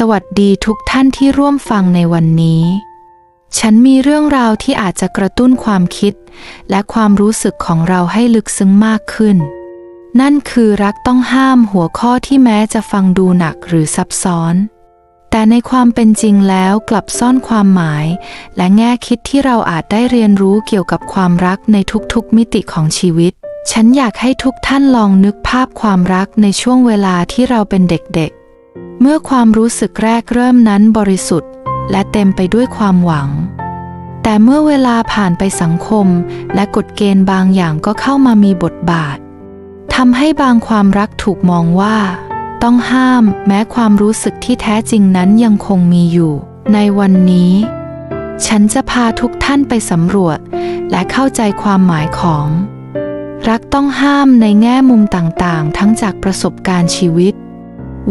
สวัสดีทุกท่านที่ร่วมฟังในวันนี้ ฉันมีเรื่องราวที่อาจจะกระตุ้นความคิด และความรู้สึกของเราให้ลึกซึ้งมากขึ้น นั่นคือรักต้องห้ามหัวข้อที่แม้จะฟังดูหนักหรือซับซ้อน แต่ในความเป็นจริงแล้วกลับซ่อนความหมาย และแง่คิดที่เราอาจได้เรียนรู้เกี่ยวกับความรักในทุกๆมิติของชีวิต ฉันอยากให้ทุกท่านลองนึกภาพความรักในช่วงเวลาที่เราเป็นเด็กๆ เมื่อความรู้สึกแรกเริ่มนั้นบริสุทธิ์ และเต็มไปด้วยความหวัง แต่เมื่อเวลาผ่านไปสังคม และกฎเกณฑ์บางอย่างก็เข้ามามีบทบาททำให้บางความรักถูกมองว่า ต้องห้ามแม้ความรู้สึกที่แท้จริงนั้นยังคงมีอยู่ ในวันนี้ ฉันจะพาทุกท่านไปสำรวจ และเข้าใจความหมายของ รักต้องห้ามในแง่มุมต่างๆ ทั้งจากประสบการณ์ชีวิต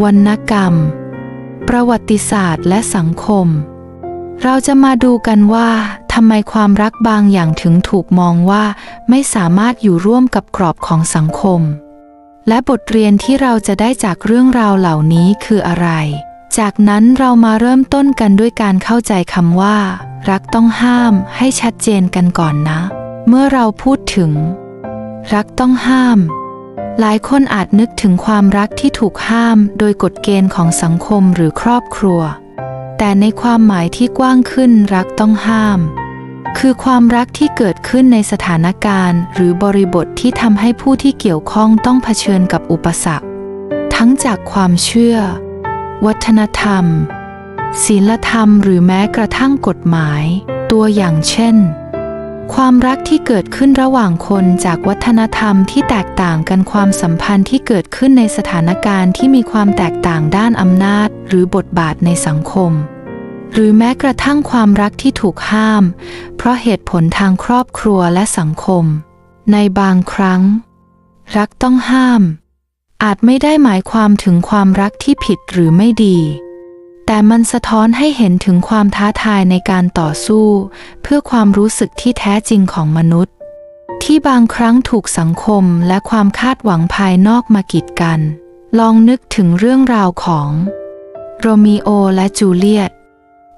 วรรณกรรม ประวัติศาสตร์และสังคม เราจะมาดูกันว่าทำไมความรักบางอย่างถึงถูกมองว่าไม่สามารถอยู่ร่วมกับกรอบของสังคม และบทเรียนที่เราจะได้จากเรื่องราวเหล่านี้คืออะไร จากนั้นเรามาเริ่มต้นกันด้วยการเข้าใจคำว่า รักต้องห้ามให้ชัดเจนกันก่อนนะ เมื่อเราพูดถึง รักต้องห้าม หลายคนอาจนึกถึงความรักที่ถูกห้ามโดยกฎเกณฑ์ของสังคมหรือครอบครัว แต่ในความหมายที่กว้างขึ้นรักต้องห้าม คือความรักที่เกิดขึ้นในสถานการณ์ หรือบริบทที่ทำให้ผู้ที่เกี่ยวข้องต้องเผชิญกับอุปสรรค ทั้งจากความเชื่อ วัฒนธรรม ศีลธรรม หรือแม้กระทั่งกฎหมาย ตัวอย่างเช่น ความรักที่เกิดขึ้นระหว่างคนจากวัฒนธรรมที่แตกต่างกันความสัมพันธ์ที่เกิดขึ้นในสถานการณ์ที่มีความแตกต่างด้านอำนาจ หรือบทบาทในสังคม หรือแม้กระทั่งความรักที่ถูกห้าม เพราะเหตุผลทางครอบครัวและสังคม ในบางครั้ง รักต้องห้าม อาจไม่ได้หมายความถึงความรักที่ผิดหรือไม่ดี แต่มันสะท้อนให้เห็นถึงความท้าทายในการต่อสู้ เพื่อความรู้สึกที่แท้จริงของมนุษย์ ที่บางครั้งถูกสังคมและความคาดหวังภายนอกมากีดกัน ลองนึกถึงเรื่องราวของโรมิโอและจูเลียต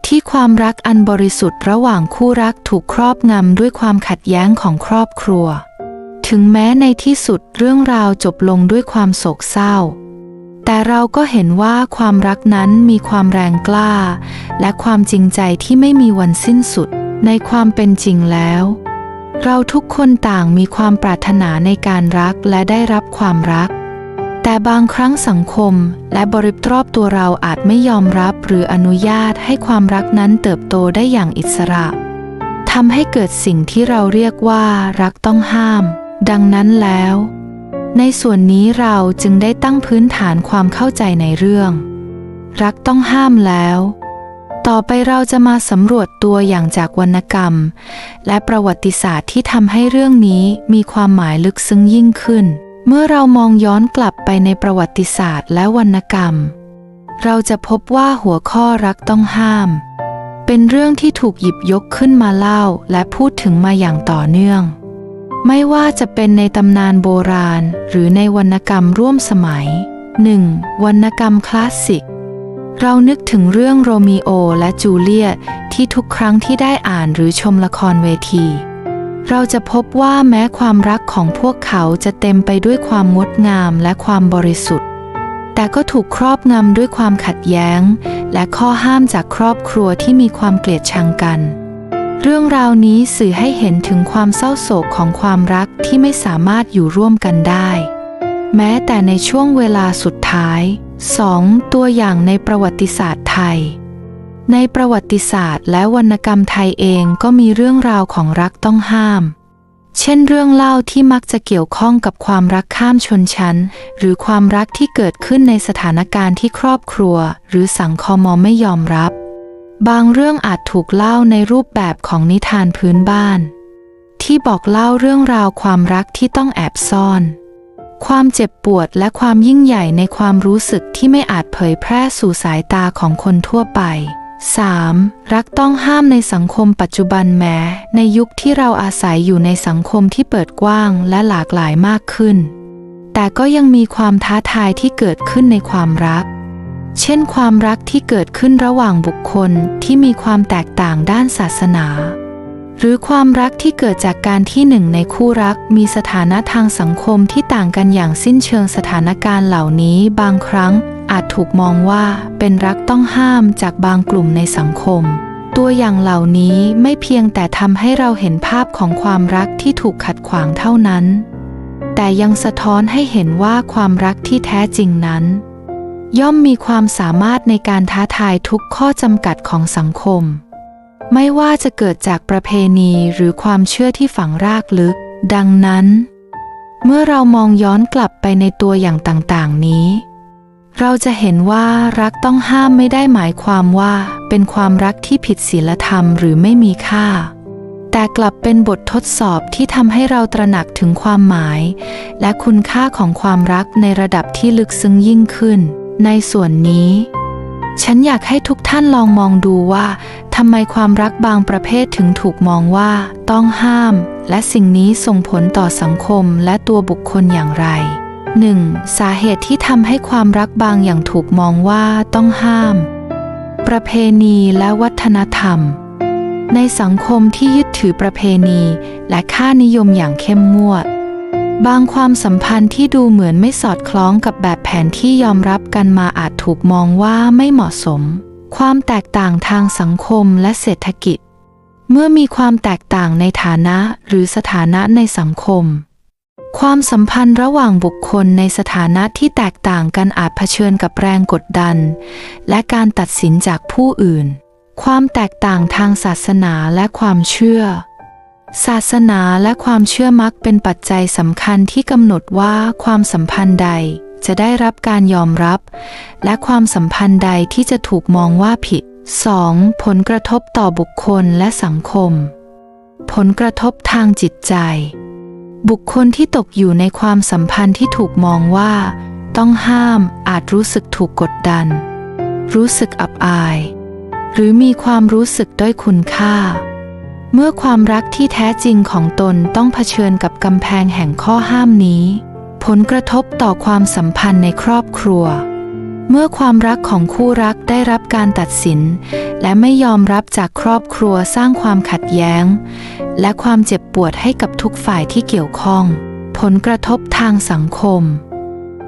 ที่ความรักอันบริสุทธิ์ระหว่างคู่รักถูกครอบงำด้วยความขัดแย้งของครอบครัว ถึงแม้ในที่สุดเรื่องราวจบลงด้วยความโศกเศร้า แต่เราก็เห็นว่าความรักนั้นมีความแรงกล้า และความจริงใจที่ไม่มีวันสิ้นสุดในความเป็นจริงแล้ว เราทุกคนต่างมีความปรารถนาในการรักและได้รับความรัก แต่บางครั้งสังคมและบริบรอบตัวเราอาจไม่ยอมรับหรืออนุญาตให้ความรักนั้นเติบโตได้อย่างอิสระทำให้เกิดสิ่งที่เราเรียกว่ารักต้องห้าม ดังนั้นแล้ว ในส่วนนี้เราจึงได้ตั้งพื้นฐานความเข้าใจในเรื่อง รักต้องห้ามแล้ว ต่อไปเราจะมาสำรวจตัวอย่างจากวรรณกรรม และประวัติศาสตร์ที่ทำให้เรื่องนี้มีความหมายลึกซึ้งยิ่งขึ้น เมื่อเรามองย้อนกลับไปในประวัติศาสตร์และวรรณกรรม เราจะพบว่าหัวข้อรักต้องห้าม เป็นเรื่องที่ถูกหยิบยกขึ้นมาเล่าและพูดถึงมาอย่างต่อเนื่อง ไม่ว่าจะเป็นในตำนานโบราณ หรือในวรรณกรรมร่วมสมัย 1. วรรณกรรมคลาสสิก เรานึกถึงเรื่องโรมิโอและจูเลียตที่ทุกครั้งที่ได้อ่านหรือชมละครเวที เราจะพบว่าแม้ความรักของพวกเขาจะเต็มไปด้วยความงดงามและความบริสุทธิ์ แต่ก็ถูกครอบงำด้วยความขัดแย้ง และข้อห้ามจากครอบครัวที่มีความเกลียดชังกัน เรื่องราวนี้สื่อให้เห็นถึงความเศร้าโศกของความรักที่ไม่สามารถอยู่ร่วมกันได้ แม้แต่ในช่วงเวลาสุดท้าย 2. ตัวอย่างในประวัติศาสตร์ไทย ในประวัติศาสตร์และวรรณกรรมไทยเองก็มีเรื่องราวของรักต้องห้าม เช่นเรื่องเล่าที่มักจะเกี่ยวข้องกับความรักข้ามชนชั้น หรือความรักที่เกิดขึ้นในสถานการณ์ที่ครอบครัว หรือสังคมไม่ยอมรับ บางเรื่องอาจถูกเล่าในรูปแบบของนิทานพื้นบ้าน ที่บอกเล่าเรื่องราวความรักที่ต้องแอบซ่อน ความเจ็บปวดและความยิ่งใหญ่ในความรู้สึกที่ไม่อาจเผยแพร่สู่สายตาของคนทั่วไป 3. รักต้องห้ามในสังคมปัจจุบันแม้ ในยุคที่เราอาศัยอยู่ในสังคมที่เปิดกว้างและหลากหลายมากขึ้น แต่ก็ยังมีความท้าทายที่เกิดขึ้นในความรัก เช่นความรักที่เกิดขึ้นระหว่างบุคคลที่มีความแตกต่างด้านศาสนา หรือความรักที่เกิดจากการที่หนึ่งในคู่รักมีสถานะทางสังคมที่ต่างกันอย่างสิ้นเชิงสถานการณ์เหล่านี้บางครั้งอาจถูกมองว่าเป็นรักต้องห้ามจากบางกลุ่มในสังคม ตัวอย่างเหล่านี้ไม่เพียงแต่ทำให้เราเห็นภาพของความรักที่ถูกขัดขวางเท่านั้น แต่ยังสะท้อนให้เห็นว่าความรักที่แท้จริงนั้น ย่อมมีความสามารถในการท้าทายทุกข้อจำกัดของสังคม ไม่ว่าจะเกิดจากประเพณีหรือความเชื่อที่ฝังรากลึก ดังนั้น เมื่อเรามองย้อนกลับไปในตัวอย่างต่างๆนี้ เราจะเห็นว่ารักต้องห้ามไม่ได้หมายความว่า เป็นความรักที่ผิดศีลธรรมหรือไม่มีค่า แต่กลับเป็นบททดสอบที่ทำให้เราตระหนักถึงความหมาย และคุณค่าของความรักในระดับที่ลึกซึ้งยิ่งขึ้น ในส่วนนี้ ฉันอยากให้ทุกท่านลองมองดูว่าทำไมความรักบางประเภทถึงถูกมองว่าต้องห้าม และสิ่งนี้ส่งผลต่อสังคมและตัวบุคคลอย่างไร 1. สาเหตุที่ทำให้ความรักบางอย่างถูกมองว่าต้องห้าม ประเพณีและวัฒนธรรม ในสังคมที่ยึดถือประเพณี และค่านิยมอย่างเข้มงวด บางความสัมพันธ์ที่ดูเหมือนไม่สอดคล้องกับแบบแผนที่ยอมรับกันมาอาจถูกมองว่าไม่เหมาะสม ความแตกต่างทางสังคมและเศรษฐกิจ เมื่อมีความแตกต่างในฐานะหรือสถานะในสังคม ความสัมพันธ์ระหว่างบุคคลในสถานะที่แตกต่างกันอาจเผชิญกับแรงกดดัน และการตัดสินจากผู้อื่น ความแตกต่างทางศาสนาและความเชื่อ ศาสนาและความเชื่อมักเป็นปัจจัยสำคัญที่กำหนดว่าความสัมพันธ์ใดจะได้รับการยอมรับ และความสัมพันธ์ใดที่จะถูกมองว่าผิด 2. ผลกระทบต่อบุคคลและสังคม ผลกระทบทางจิตใจ บุคคลที่ตกอยู่ในความสัมพันธ์ที่ถูกมองว่า ต้องห้ามอาจรู้สึกถูกกดดัน รู้สึกอับอาย หรือมีความรู้สึกด้อยคุณค่า เมื่อความรักที่แท้จริงของตนต้องเผชิญกับกำแพงแห่งข้อห้ามนี้ ผลกระทบต่อความสัมพันธ์ในครอบครัว เมื่อความรักของคู่รักได้รับการตัดสิน และไม่ยอมรับจากครอบครัวสร้างความขัดแย้ง และความเจ็บปวดให้กับทุกฝ่ายที่เกี่ยวข้อง ผลกระทบทางสังคม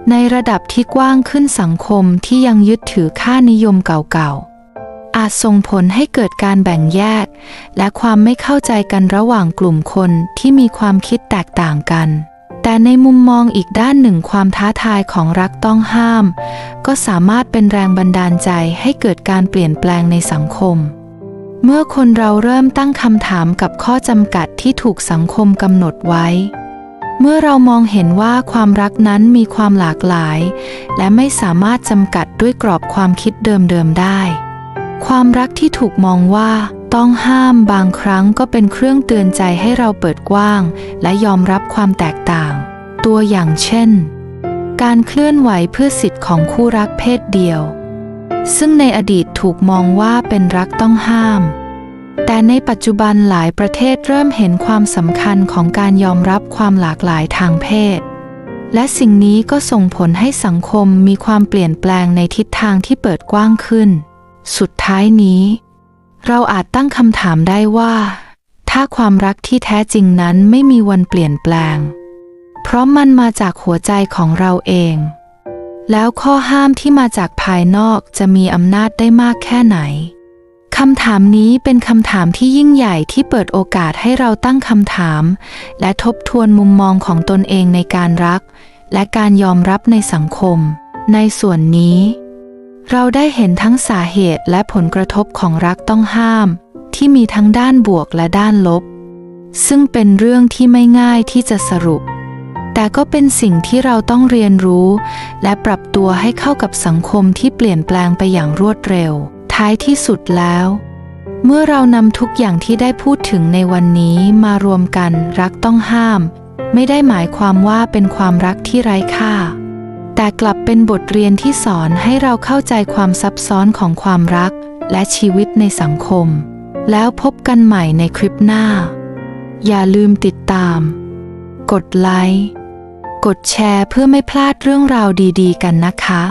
ในระดับที่กว้างขึ้นสังคมที่ยังยึดถือค่านิยมเก่าๆ อาจส่งผลให้เกิดการแบ่งแยก และความไม่เข้าใจกันระหว่างกลุ่มคนที่มีความคิดแตกต่างกัน แต่ในมุมมองอีกด้านหนึ่งความท้าทายของรักต้องห้าม ก็สามารถเป็นแรงบันดาลใจให้เกิดการเปลี่ยนแปลงในสังคม เมื่อคนเราเริ่มตั้งคำถามกับข้อจำกัดที่ถูกสังคมกำหนดไว้เมื่อเรามองเห็นว่าความรักนั้นมีความหลากหลาย และไม่สามารถจำกัดด้วยกรอบความคิดเดิมๆได้ ความรักที่ถูกมองว่าต้องห้ามบางครั้งก็เป็นเครื่องเตือนใจให้เราเปิดกว้าง และยอมรับความแตกต่าง ตัวอย่างเช่น การเคลื่อนไหวเพื่อสิทธิ์ของคู่รักเพศเดียว ซึ่งในอดีตถูกมองว่าเป็นรักต้องห้าม แต่ในปัจจุบันหลายประเทศเริ่มเห็นความสำคัญของการยอมรับความหลากหลายทางเพศ และสิ่งนี้ก็ส่งผลให้สังคมมีความเปลี่ยนแปลงในทิศทางที่เปิดกว้างขึ้น สุดท้ายนี้ เราอาจตั้งคำถามได้ว่า ถ้าความรักที่แท้จริงนั้นไม่มีวันเปลี่ยนแปลง เพราะมันมาจากหัวใจของเราเอง แล้วข้อห้ามที่มาจากภายนอกจะมีอำนาจได้มากแค่ไหนคำถามนี้เป็นคำถามที่ยิ่งใหญ่ที่เปิดโอกาสให้เราตั้งคำถาม และทบทวนมุมมองของตนเองในการรัก และการยอมรับในสังคม ในส่วนนี้ เราได้เห็นทั้งสาเหตุและผลกระทบของรักต้องห้าม ที่มีทั้งด้านบวกและด้านลบ ซึ่งเป็นเรื่องที่ไม่ง่ายที่จะสรุป แต่ก็เป็นสิ่งที่เราต้องเรียนรู้ และปรับตัวให้เข้ากับสังคมที่เปลี่ยนแปลงไปอย่างรวดเร็ว ท้ายที่สุดแล้ว เมื่อเรานำทุกอย่างที่ได้พูดถึงในวันนี้มารวมกันรักต้องห้าม ไม่ได้หมายความว่าเป็นความรักที่ไร้ค่า แต่กลับเป็นบทเรียนที่สอนให้เราเข้าใจความซับซ้อนของความรัก และชีวิตในสังคม แล้วพบกันใหม่ในคลิปหน้า อย่าลืมติดตาม กดไลค์ กดแชร์เพื่อไม่พลาดเรื่องราวดี ๆ กันนะคะ